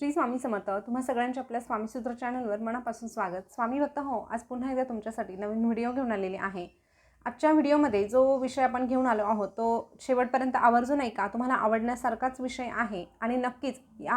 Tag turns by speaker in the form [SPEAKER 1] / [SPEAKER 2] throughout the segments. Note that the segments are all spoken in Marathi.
[SPEAKER 1] श्री स्वामी समर्थ तुम्हा सगळ्यांच्या आपल्या स्वामी सूत्र चॅनलवर मनापासून स्वागत. स्वामी भक्त हो आज पुन्हा एकदा तुमच्यासाठी नवीन व्हिडिओ घेऊन आलेले आहे. आजच्या व्हिडिओमध्ये जो विषय आपण घेऊन आलो आहोत तो शेवटपर्यंत आवर्जून ऐका. तुम्हाला आवडण्यासारखाच विषय आहे आणि नक्कीच या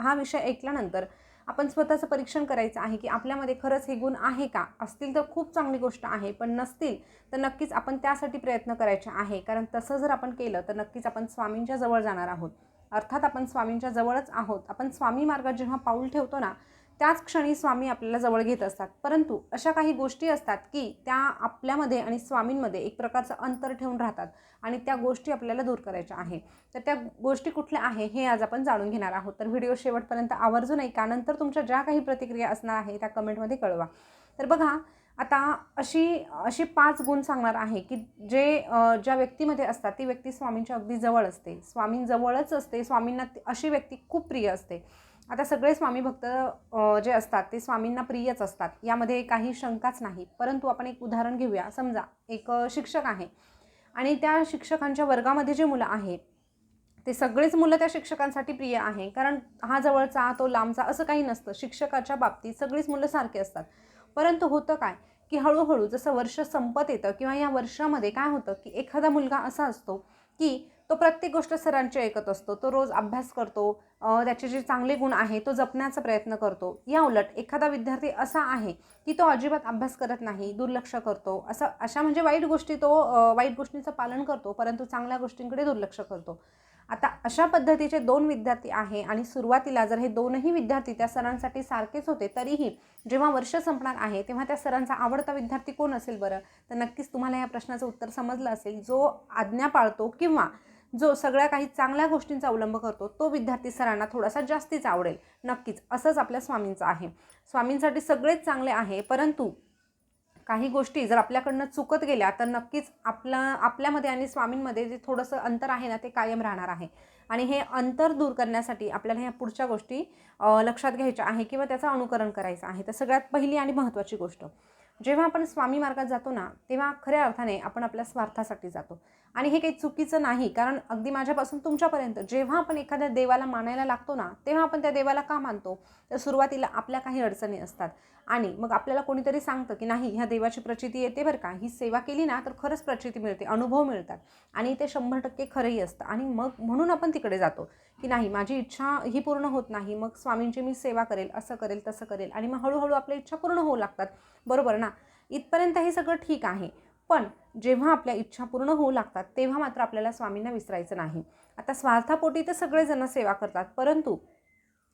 [SPEAKER 1] हा विषय ऐकल्यानंतर आपण स्वतःचं परीक्षण करायचं आहे की आपल्यामध्ये खरंच हे गुण आहे का? असतील तर खूप चांगली गोष्ट आहे पण नसतील तर नक्कीच आपण त्यासाठी प्रयत्न करायचे आहे. कारण तसं जर आपण केलं तर नक्कीच आपण स्वामींच्या जवळ जाणार आहोत. अर्थात आपण स्वामींच्या जवळच आहोत. आपण स्वामी मार्गात जेव्हा पाऊल ठेवतो ना त्याच क्षणी स्वामी आपल्याला जवळ घेत असतात. परंतु अशा काही गोष्टी असतात की त्या आपल्यामध्ये आणि स्वामींमध्ये एक प्रकारचं अंतर ठेवून राहतात आणि त्या गोष्टी आपल्याला दूर करायच्या आहे. तर त्या गोष्टी कुठल्या आहे हे आज आपण जाणून घेणार आहोत. तर व्हिडिओ शेवटपर्यंत आवर्जून ऐका. नंतर तुमच्या ज्या काही प्रतिक्रिया असणार आहे त्या कमेंटमध्ये कळवा. तर बघा आता अशी अशी पाच गुण सांगणार आहे की जे ज्या व्यक्तीमध्ये असतात ती व्यक्ती स्वामींच्या अगदी जवळ असते. स्वामींजवळच असते. स्वामींना ती- अशी व्यक्ती खूप प्रिय असते. आता सगळे स्वामी भक्त जे असतात ते स्वामींना प्रियच असतात. यामध्ये काही शंकाच नाही. परंतु आपण एक उदाहरण घेऊया. समजा एक शिक्षक आहे. आणि त्या शिक्षकांच्या वर्गामध्ये जे मुलं आहे ते सगळेच मुलं त्या शिक्षकांसाठी प्रिय आहे. कारण हा जवळचा तो लांबचा असं काही नसतं. शिक्षकाच्या बाबतीत सगळीच मुलं सारखी असतात. परंतु होतं काय? की हळूहळू जसं वर्ष संपत येतं किंवा या वर्षामध्ये काय होतं की एखादा मुलगा असा असतो की तो प्रत्येक गोष्ट सरांची ऐकत असतो तो रोज अभ्यास करतो त्याचे जे चांगले गुण आहे तो जपण्याचा प्रयत्न करतो. या उलट एखादा विद्यार्थी असा आहे की तो अजिबात अभ्यास करत नाही दुर्लक्ष करतो असं अशा म्हणजे वाईट गोष्टी तो वाईट गोष्टींचं पालन करतो परंतु चांगल्या गोष्टींकडे दुर्लक्ष करतो. आता अशा पद्धतीचे दोन विद्यार्थी आहे आणि सुरुवातीला जर हे दोनही विद्यार्थी त्या सरांसाठी सारखेच होते तरीही जेव्हा वर्ष संपणार आहे तेव्हा त्या सरांचा आवडता विद्यार्थी कोण असेल बरं? तर नक्कीच तुम्हाला या प्रश्नाचं उत्तर समजलं असेल. जो आज्ञा पाळतो किंवा जो सगळ्या काही चांगल्या गोष्टींचा अवलंब करतो तो विद्यार्थी सरांना थोडासा जास्तीच आवडेल. नक्कीच असंच आपल्या स्वामींचं आहे. स्वामींसाठी सगळेच चांगले आहे परंतु काही गोष्टी जर आपल्याकडनं चुकत गेल्या तर नक्कीच आपलं आपल्यामध्ये आणि स्वामींमध्ये जे थोडंसं अंतर आहे ना ते कायम राहणार आहे. आणि हे अंतर दूर करण्यासाठी आपल्याला ह्या पुढच्या गोष्टी लक्षात घ्यायच्या आहे किंवा त्याचं अनुकरण करायचं आहे. तर सगळ्यात पहिली आणि महत्त्वाची गोष्ट जेव्हा आपण स्वामी मार्गात जातो ना तेव्हा खऱ्या अर्थाने आपण आपल्या स्वार्थासाठी जातो. आणि हे काही चुकीचं नाही कारण अगदी माझ्यापासून तुमच्यापर्यंत जेव्हा आपण एखाद्या देवाला मानायला लागतो ना तेव्हा आपण त्या देवाला का मानतो? तर सुरुवातीला आपल्या काही अडचणी असतात. आणि मग आपल्याला कोणीतरी सांगतं की नाही ह्या देवाची प्रचिती येते बरं का ही सेवा केली ना तर खरंच प्रचिती मिळते अनुभव मिळतात. आणि ते शंभर टक्के खरंही असतं. आणि मग म्हणून आपण तिकडे जातो की नाही माझी इच्छा ही पूर्ण होत नाही मग स्वामींची मी सेवा करेल असं करेल तसं करेल. आणि मग हळूहळू आपल्या इच्छा पूर्ण होऊ लागतात. बरोबर ना? इथपर्यंत हे सगळं ठीक आहे. पण जेव्हा आपल्या इच्छा पूर्ण होऊ लागतात तेव्हा मात्र आपल्याला स्वामींना विसरायचं नाही. आता स्वार्थापोटी तर सगळेजण सेवा करतात परंतु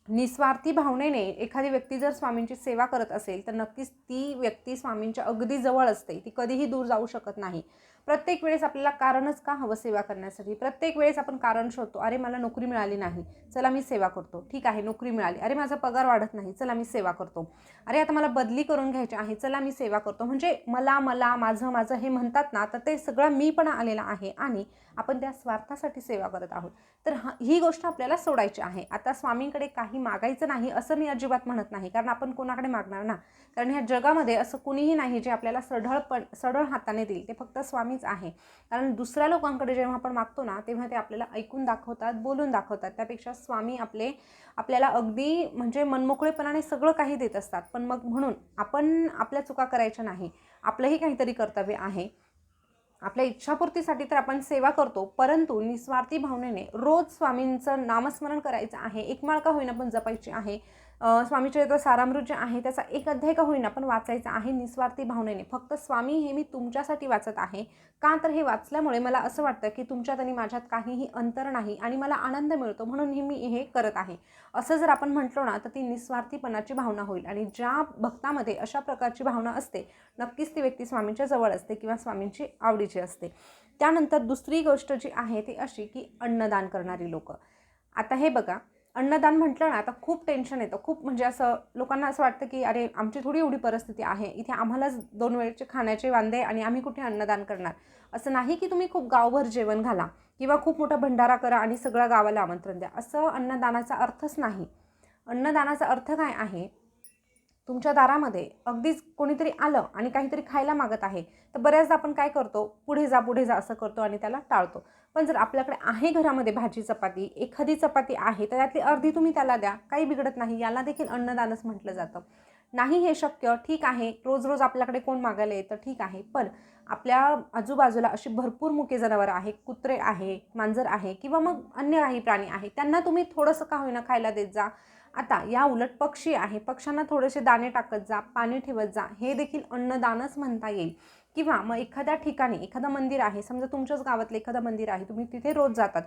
[SPEAKER 1] निस्वार्थी भावनेने एखादी व्यक्ती जर स्वामींची सेवा करत असेल तर नक्कीच ती व्यक्ती स्वामींच्या अगदी जवळ असते. ती कधीही दूर जाऊ शकत नाही. प्रत्येक वेळेस आपल्याला कारणच का हवं सेवा करण्यासाठी? प्रत्येक वेळेस आपण कारण शोधतो अरे मला नोकरी मिळाली नाही चला मी सेवा करतो. ठीक आहे नोकरी मिळाली. अरे माझा पगार वाढत नाही चला मी सेवा करतो. अरे आता मला बदली करून घ्यायची आहे चला मी सेवा करतो. म्हणजे मला मला माझं माझं हे म्हणतात ना तर ते सगळं मी पण आलेला आहे आणि आपण त्या स्वार्थासाठी सेवा करत आहोत. तर ही गोष्ट आपल्याला सोडायची आहे. आता स्वामींकडे काही मागायचं नाही असं मी अजिबात म्हणत नाही कारण आपण कोणाकडे मागणार ना? कारण ह्या जगामध्ये असं कुणीही नाही जे आपल्याला सढळपण सढळ हाताने देईल. ते फक्त स्वामीच आहे. कारण दुसऱ्या लोकांकडे जेव्हा आपण मागतो ना तेव्हा ते आपल्याला ऐकून दाखवतात बोलून दाखवतात. त्यापेक्षा स्वामी आपले आपल्याला अगदी म्हणजे मनमोकळेपणाने सगळं काही देत असतात. पण मग म्हणून आपण आपल्या चुका करायच्या नाही. आपलंही काहीतरी कर्तव्य आहे. आपल्या इच्छापूर्तीसाठी तर आपण सेवा करतो. परंतु निस्वार्थी भावनेने रोज स्वामींचं नामस्मरण करायचं आहे. एक माळका होईना पण जपायची आहे. स्वामीचरित्र सारामृत जे आहे त्याचा एक अध्याय का होईना पण वाचायचा आहे निस्वार्थी भावनेने. फक्त स्वामी हे मी तुमच्यासाठी वाचत आहे. का तर हे वाचल्यामुळे मला असं वाटतं की तुमच्यात आणि माझ्यात काहीही अंतर नाही आणि मला आनंद मिळतो म्हणून हे मी हे करत आहे. असं जर आपण म्हटलो ना तर ती निस्वार्थीपणाची भावना होईल आणि ज्या भक्तामध्ये अशा प्रकारची भावना असते नक्कीच ती व्यक्ती स्वामींच्या जवळ असते किंवा स्वामींची आवडीची असते. त्यानंतर दुसरी गोष्ट जी आहे ती अशी की अन्नदान करणारी लोकं. आता हे बघा अन्नदान म्हटलं ना आता खूप टेन्शन येतं. खूप म्हणजे असं लोकांना असं वाटतं की अरे आमची थोडी एवढी परिस्थिती आहे. इथे आम्हालाच दोन वेळचे खाण्याचे वांदे आणि आम्ही कुठे अन्नदान करणार? असं नाही की तुम्ही खूप गावभर जेवण घाला किंवा खूप मोठा भंडारा करा आणि सगळ्या गावाला आमंत्रण द्या. असं अन्नदानाचा अर्थच नाही. अन्नदानाचा अर्थ काय आहे? तुमच्या दारामध्ये अगदीच कोणीतरी आलं आणि काहीतरी खायला मागत आहे तर बऱ्याचदा आपण काय करतो? पुढे जा पुढे जा असं करतो आणि त्याला टाळतो. पण जर आपल्याकडे आहे घरामध्ये भाजी चपाती एखादी चपाती आहे तर त्यातली अर्धी तुम्ही त्याला द्या. काही बिघडत नाही याला देखील अन्नदानच म्हटलं जातं. नाही हे शक्य ठीक आहे. रोज रोज आपल्याकडे कोण मागायला येतं? ठीक आहे. पण आपल्या आजूबाजूला अशी भरपूर मुके जनावरं आहे कुत्रे आहे मांजर आहे किंवा मग अन्य काही प्राणी आहे त्यांना तुम्ही थोडंसं का होईना खायला देत जा. आता या उलट पक्षी आहे. पक्ष्यांना थोडेसे दाणे टाकत जा पाणी ठेवत जा. हे देखील अन्नदानच म्हणता येईल. किंवा मग एखाद्या ठिकाणी एखादं मंदिर आहे. समजा तुमच्याच गावातलं एखादं मंदिर आहे. तुम्ही तिथे रोज जातात.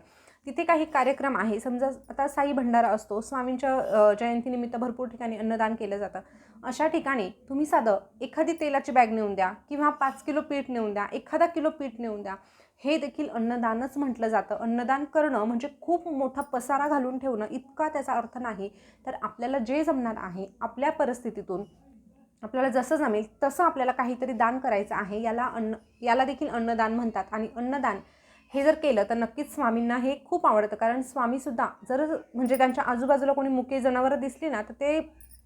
[SPEAKER 1] तिथे काही कार्यक्रम आहे. समजा आता साई भंडारा असतो. स्वामींच्या जयंतीनिमित्त भरपूर ठिकाणी अन्नदान केलं जातं. अशा ठिकाणी तुम्ही साधं एखादी तेलाची बॅग नेऊन द्या किंवा पाच किलो पीठ नेऊन द्या एखादा किलो पीठ नेऊन द्या. हे देखील अन्नदानच म्हटलं जातं. अन्नदान करणं म्हणजे खूप मोठा पसारा घालून ठेवणं इतका त्याचा अर्थ नाही. तर आपल्याला जे जमणार आहे आपल्या परिस्थितीतून आपल्याला जसं जमेल तसं आपल्याला काहीतरी दान करायचं आहे. याला अन्न याला देखील अन्नदान म्हणतात. आणि अन्नदान हे जर केलं तर नक्कीच स्वामींना हे खूप आवडतं. कारण स्वामीसुद्धा जर म्हणजे त्यांच्या आजूबाजूला कोणी मुके जनावरं दिसली ना तर ते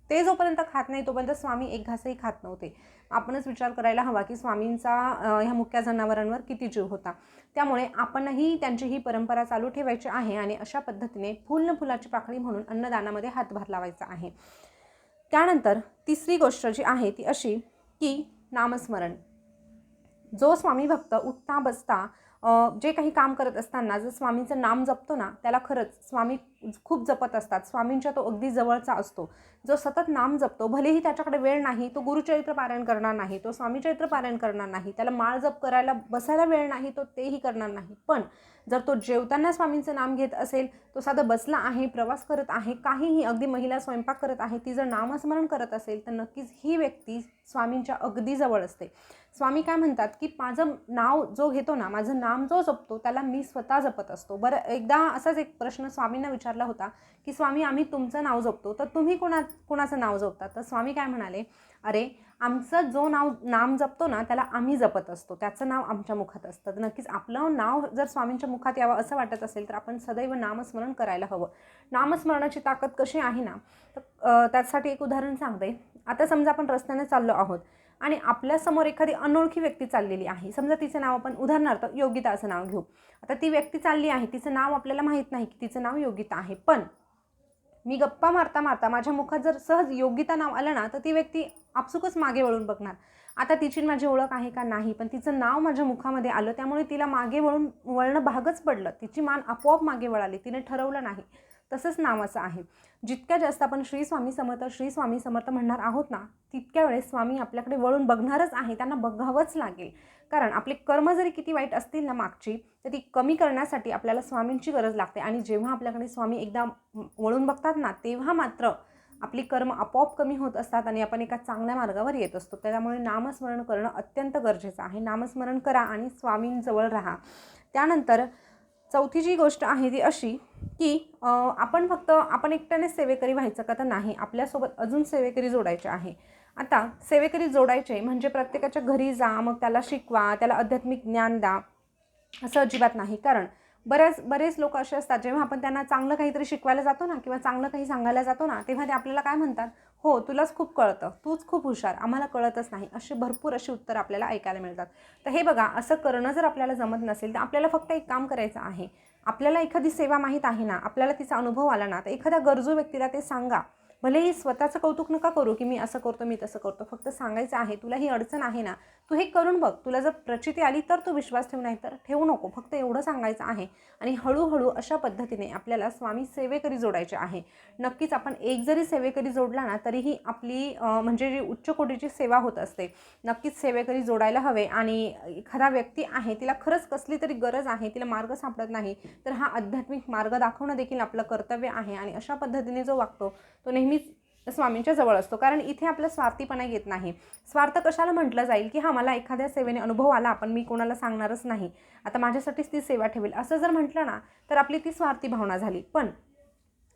[SPEAKER 1] ते जोपर्यंत खात नाही तोपर्यंत स्वामी एक घासही खात नव्हते. आपणच विचार करायला हवा की स्वामींचा ह्या मुक्या जनावरांवर किती जीव होता. त्यामुळे आपणही त्यांची ही परंपरा चालू ठेवायची आहे आणि अशा पद्धतीने फुल फुलाची पाकळी म्हणून अन्नदानामध्ये हातभार लावायचा आहे. त्यानंतर तिसरी गोष्ट जी आहे ती अशी की नामस्मरण. जो स्वामी भक्त उठता बसता जे काही काम करत असताना जर स्वामींचं नाम जपतो ना त्याला खरंच स्वामी खूप जपत असतात. स्वामींच्या तो अगदी जवळचा असतो. जो सतत नाम जपतो भलेही त्याच्याकडे वेळ नाही तो गुरुचरित्र पारायण करणार नाही तो स्वामीचरित्र पारायण करणार नाही त्याला माळ जप करायला बसायला वेळ नाही तो तेही करणार नाही. पण जर तो जेवताना स्वामींचं नाम घेत असेल तो साधं बसला आहे प्रवास करत आहे काहीही अगदी महिला स्वयंपाक करत आहे ती जर नामस्मरण करत असेल तर नक्कीच ही व्यक्ती स्वामींच्या अगदी जवळ असते. स्वामी काय म्हणतात की माझं नाव जो घेतो ना माझं नाम जो जपतो त्याला मी स्वतः जपत असतो. बरं एकदा असाच एक प्रश्न स्वामींना विचारला होता की स्वामी आम्ही तुमचं नाव जपतो. तर तुम्ही कोणा कोणाचं नाव जपता? तर स्वामी काय म्हणाले अरे आमचं जो नाव नाम जपतो ना त्याला आम्ही जपत असतो. त्याचं नाव आमच्या मुखात असतं. नक्कीच आपलं नाव जर स्वामींच्या मुखात यावं असं वाटत असेल तर आपण सदैव नामस्मरण करायला हवं. नामस्मरणाची ताकद कशी आहे ना तर त्यासाठी एक उदाहरण सांगते. आता समजा आपण रस्त्याने चाललो आहोत आणि आपल्यासमोर एखादी अनोळखी व्यक्ती चाललेली आहे. समजा तिचं नाव आपण उदाहरणार्थ योगिता असं नाव घेऊ. आता ती व्यक्ती चालली आहे तिचं नाव आपल्याला माहीत नाही की तिचं नाव योगिता आहे. पण मी गप्पा मारता मारता माझ्या मुखात जर सहज योग्यता नाव आलं ना तर ती व्यक्ती आपसुकच मागे वळून बघणार. आता तिची माझी ओळख आहे का नाही पण तिचं नाव माझ्या मुखामध्ये आलं त्यामुळे तिला मागे वळून वळणं भागच पडलं. तिची मान आपोआप मागे वळाली तिने ठरवलं नाही. तसंच नावाचं आहे. जितक्या जास्त आपण श्री स्वामी समर्थ श्री स्वामी समर्थ म्हणणार आहोत ना तितक्या वेळेस स्वामी आपल्याकडे वळून बघणारच आहे त्यांना बघावंच लागेल. कारण आपले कर्म जरी किती वाईट असतील ना मागची तर ती कमी करण्यासाठी आपल्याला स्वामींची गरज लागते. आणि जेव्हा आपल्याकडे स्वामी एकदा वळून बघतात ना तेव्हा मात्र आपली कर्म आपोआप कमी होत असतात आणि आपण एका चांगल्या मार्गावर येत असतो. त्यामुळे नामस्मरण करणं अत्यंत गरजेचं आहे. नामस्मरण करा आणि स्वामींजवळ राहा. त्यानंतर चौथी जी गोष्ट आहे ती अशी की आपण फक्त आपण एकट्याने सेवेकरी व्हायचं का तर नाही आपल्यासोबत अजून सेवेकरी जोडायचे आहे. आता सेवेकरी जोडायचे म्हणजे प्रत्येकाच्या घरी जा मग त्याला शिकवा त्याला आध्यात्मिक ज्ञान द्या असं अजिबात नाही. कारण बऱ्याच बरेच लोक असे असतात जेव्हा आपण त्यांना चांगलं काहीतरी शिकवायला जातो ना किंवा चांगलं काही सांगायला जातो ना तेव्हा ते आपल्याला काय म्हणतात हो तुलाच खूप कळतं तूच खूप हुशार आम्हाला कळतच नाही. असे भरपूर अशी उत्तरं आपल्याला ऐकायला मिळतात. तर हे बघा असं करणं जर आपल्याला जमत नसेल तर आपल्याला फक्त एक काम करायचं आहे. आपल्याला एखादी सेवा माहीत आहे ना आपल्याला तिचा अनुभव आला ना तर एखाद्या गरजू व्यक्तीला ते सांगा. भलेही स्वतःचं कौतुक नका करू की मी असं करतो मी तसं करतो. फक्त सांगायचं आहे तुला ही अडचण आहे ना तू हे करून बघ. तुला जर प्रचिती आली तर तू विश्वास ठेवू नाही तर ठेवू नको. फक्त एवढं सांगायचं आहे आणि हळूहळू अशा पद्धतीने आपल्याला स्वामी सेवेकरी जोडायचे आहे. नक्कीच आपण एक जरी सेवेकरी जोडला ना तरीही आपली म्हणजे जी उच्च कोटीची सेवा होत असते नक्कीच सेवेकरी जोडायला हवे आणि एखादा व्यक्ती आहे तिला खरंच कसली तरी गरज आहे तिला मार्ग सापडत नाही तर हा आध्यात्मिक मार्ग दाखवणं देखील आपलं कर्तव्य आहे आणि अशा पद्धतीने जो वागतो तो नेहमी नेहमीच स्वामींच्या जवळ असतो. कारण इथे आपला स्वार्थीपणा येत नाही. स्वार्थ कशाला म्हटलं जाईल? की हा मला एखाद्या सेवेने अनुभव आला पण मी कोणाला सांगणारच नाही. आता माझ्यासाठीच ती सेवा ठेवेल. असं जर म्हटलं ना तर आपली ती स्वार्थी भावना झाली. पण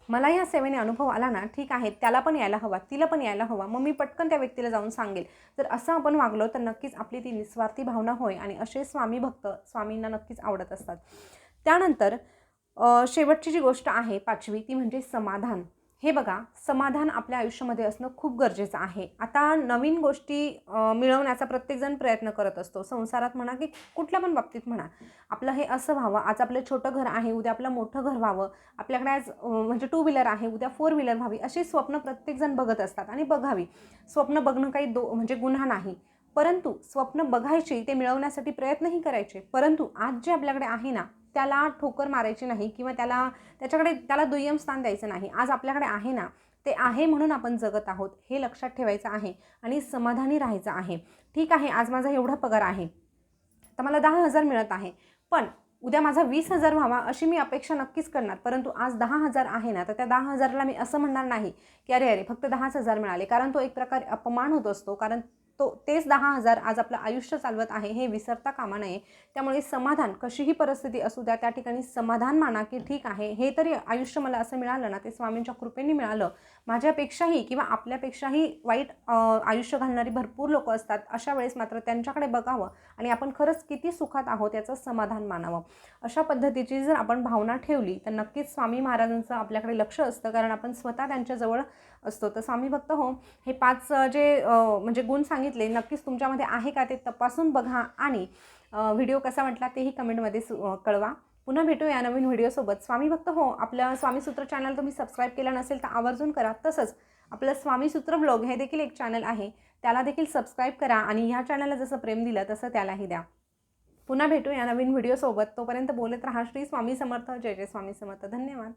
[SPEAKER 1] मला या सेवेने अनुभव आला ना ठीक आहे त्याला पण यायला हवा तिला पण यायला हवा. मग मी पटकन त्या व्यक्तीला जाऊन सांगेल. जर असं आपण वागलो तर नक्कीच आपली ती निस्वार्थी भावना होय आणि असे स्वामी भक्त स्वामींना नक्कीच आवडत असतात. त्यानंतर शेवटची जी गोष्ट आहे पाचवी ती म्हणजे समाधान. हे बघा समाधान आपल्या आयुष्यामध्ये असणं खूप गरजेचं आहे. आता नवीन गोष्टी मिळवण्याचा प्रत्येकजण प्रयत्न करत असतो. संसारात म्हणा की कुठल्या पण बाबतीत म्हणा आपलं हे असं व्हावं. आज आपलं छोटं घर आहे उद्या आपलं मोठं घर व्हावं. आपल्याकडे आज म्हणजे टू व्हीलर आहे उद्या फोर व्हीलर व्हावी. अशी स्वप्न प्रत्येकजण बघत असतात आणि बघावी. स्वप्न बघणं काही दो म्हणजे गुन्हा नाही. परंतु स्वप्न बघायची ते मिळवण्यासाठी प्रयत्नही करायचे. परंतु आज जे आपल्याकडे आहे ना त्याला ठोकर मारायची नाही किंवा त्याला त्याच्याकडे त्याला दुय्यम स्थान द्यायचं नाही. आज आपल्याकडे आहे ना ते आहे म्हणून आपण जगत आहोत हे लक्षात ठेवायचं आहे आणि समाधानी राहायचं आहे. ठीक आहे आज माझा एवढा पगार आहे. तर मला दहा हजार मिळत आहे. पण उद्या माझा वीस हजार व्हावा अशी मी अपेक्षा नक्कीच करणार परंतु आज दहा हजार आहे ना तर त्या दहा हजारला मी असं म्हणणार नाही की अरे अरे फक्त दहाच हजार मिळाले. कारण तो एक प्रकारे अपमान होत असतो कारण तो तेच दहा हजार आज आपलं आयुष्य चालवत आहे हे विसरता कामा नये. त्यामुळे समाधान कशीही परिस्थिती असू द्या त्या ठिकाणी समाधान माना की ठीक आहे. हे तरी आयुष्य मला असं मिळालं ना ते स्वामींच्या कृपेने मिळालं. माझ्यापेक्षाही किंवा आपल्यापेक्षाही वाईट आयुष्य घालणारी भरपूर लोक असतात अशा वेळेस मात्र त्यांच्याकडे बघावं आणि आपण खरंच किती सुखात आहोत याचं समाधान मानावं. अशा पद्धतीची जर आपण भावना ठेवली तर नक्कीच स्वामी महाराजांचं आपल्याकडे लक्ष असतं कारण आपण स्वतः त्यांच्याजवळ असतो. तर स्वामी भक्त हो हे पाच जे म्हणजे गुण सांगितले नक्कीच तुमच्यामध्ये आहे का ते तपासून बघा आणि व्हिडिओ कसा वाटला तेही कमेंटमध्ये सु- कळवा. पुन्हा भेटू या नवीन व्हिडिओसोबत स्वामी भक्त हो आपलं स्वामी सूत्र चॅनल तुम्ही सबस्क्राईब केलं नसेल तर आवर्जून करा. तसंच आपलं स्वामी सूत्र ब्लॉग हे देखील एक चॅनल आहे. त्याला देखील सबस्क्राईब करा आणि ह्या चॅनलला जसं प्रेम दिलं तसं त्यालाही द्या. पुन्हा भेटू या नवीन व्हिडिओसोबत तोपर्यंत बोलत राहा. श्री स्वामी समर्थ. जय जय स्वामी समर्थ. धन्यवाद.